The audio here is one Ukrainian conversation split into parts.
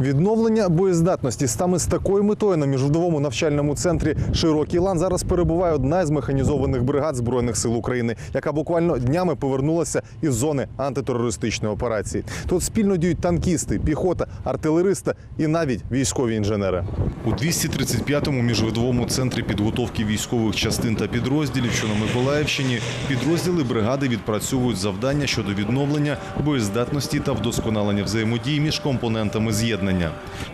Відновлення боєздатності саме з такою метою на міжвидовому навчальному центрі Широкий лан зараз перебуває одна із механізованих бригад збройних сил України, яка буквально днями повернулася із зони антитерористичної операції. Тут спільно діють танкісти, піхота, артилеристи і навіть військові інженери. У 235-му міжвидовому центрі підготовки військових частин та підрозділів, що на Миколаївщині, підрозділи бригади відпрацьовують завдання щодо відновлення боєздатності та вдосконалення взаємодії між компонентами з'єднання.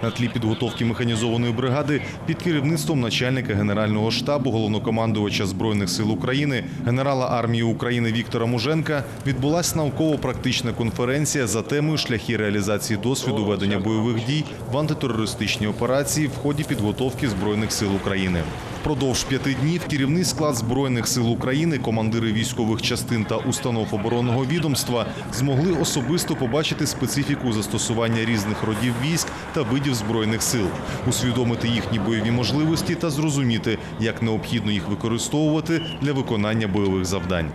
На тлі підготовки механізованої бригади під керівництвом начальника Генерального штабу головнокомандувача Збройних сил України, генерала армії України Віктора Муженка відбулася науково-практична конференція за темою шляхи реалізації досвіду ведення бойових дій в антитерористичній операції в ході підготовки Збройних сил України. Впродовж п'яти днів керівний склад Збройних сил України, командири військових частин та установ оборонного відомства змогли особисто побачити специфіку застосування різних родів військ та видів збройних сил, усвідомити їхні бойові можливості та зрозуміти, як необхідно їх використовувати для виконання бойових завдань.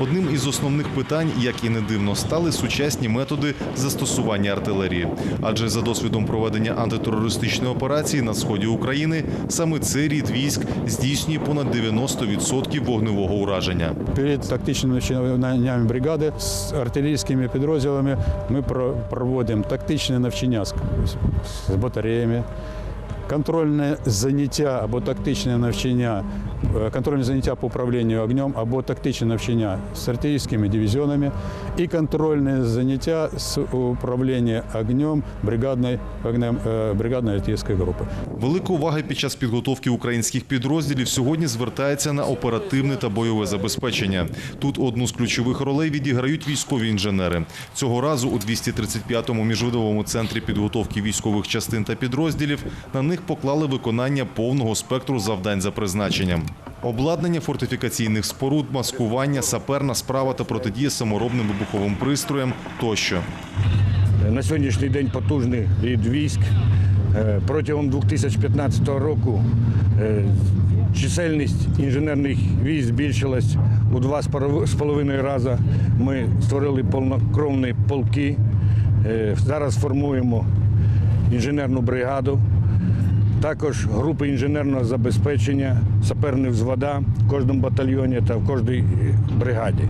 Одним із основних питань, як і не дивно, стали сучасні методи застосування артилерії. Адже за досвідом проведення антитерористичної операції на сході України саме цей рід військ здійснює понад 90% вогневого ураження. Перед тактичними навчаннями бригади з артилерійськими підрозділами ми про- проводимо тактичне навчання з батареями, контрольне заняття або тактичне навчання, е, контрольне заняття по управлінню огнем або тактичне навчання з артилерійськими дивізіонами і контрольне заняття з управління огнем бригадної, огнем, е, бригадної артилерійської групи. Велика увага під час підготовки українських підрозділів сьогодні звертається на оперативне та бойове забезпечення. Тут одну з ключових ролей відіграють військові інженери. Цього разу у 235-му міжвидовому центрі підготовки військових частин та підрозділів на них поклали виконання повного спектру завдань за призначенням. Обладнання фортифікаційних споруд, маскування, саперна справа та протидія саморобним вибуховим пристроям тощо. На сьогоднішній день потужний рід військ. Е, Протягом 2015 року е, чисельність інженерних військ збільшилась у два з паров- з половиною рази. Ми створили повнокровні полки. Е, Зараз формуємо інженерну бригаду. Також групи інженерного забезпечення, саперні взвода в кожному батальйоні та в кожній е, бригаді.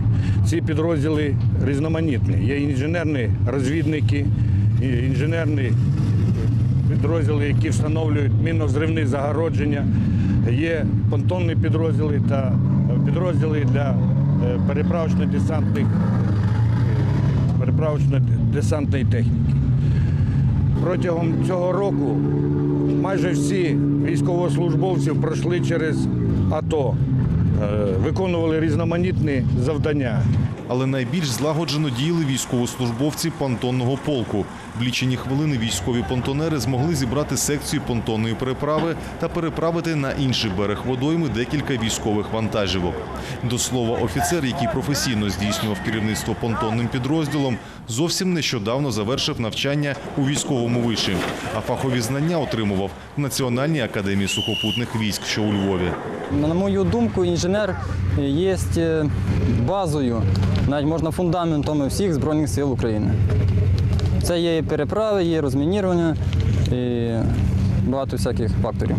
Ці підрозділи різноманітні. Є інженерні розвідники, інженерні підрозділи, які встановлюють мінно-взривні загородження. Є понтонні підрозділи та підрозділи для е, переправочно-десантних е, переправочно-десантної техніки. Протягом цього року майже всі військовослужбовці пройшли через АТО, е, виконували різноманітні завдання. Але найбільш злагоджено діяли військовослужбовці понтонного полку. В лічені хвилини військові понтонери змогли зібрати секцію понтонної переправи та переправити на інший берег водойми декілька військових вантажівок. До слова, офіцер, який професійно здійснював керівництво понтонним підрозділом, зовсім нещодавно завершив навчання у військовому виші, а фахові знання отримував в Національній академії сухопутних військ, що у Львові. На мою думку, інженер є е, базою, навіть можна фундаментом всіх Збройних сил України. Це є переправи, є розмінірування і багато всяких факторів.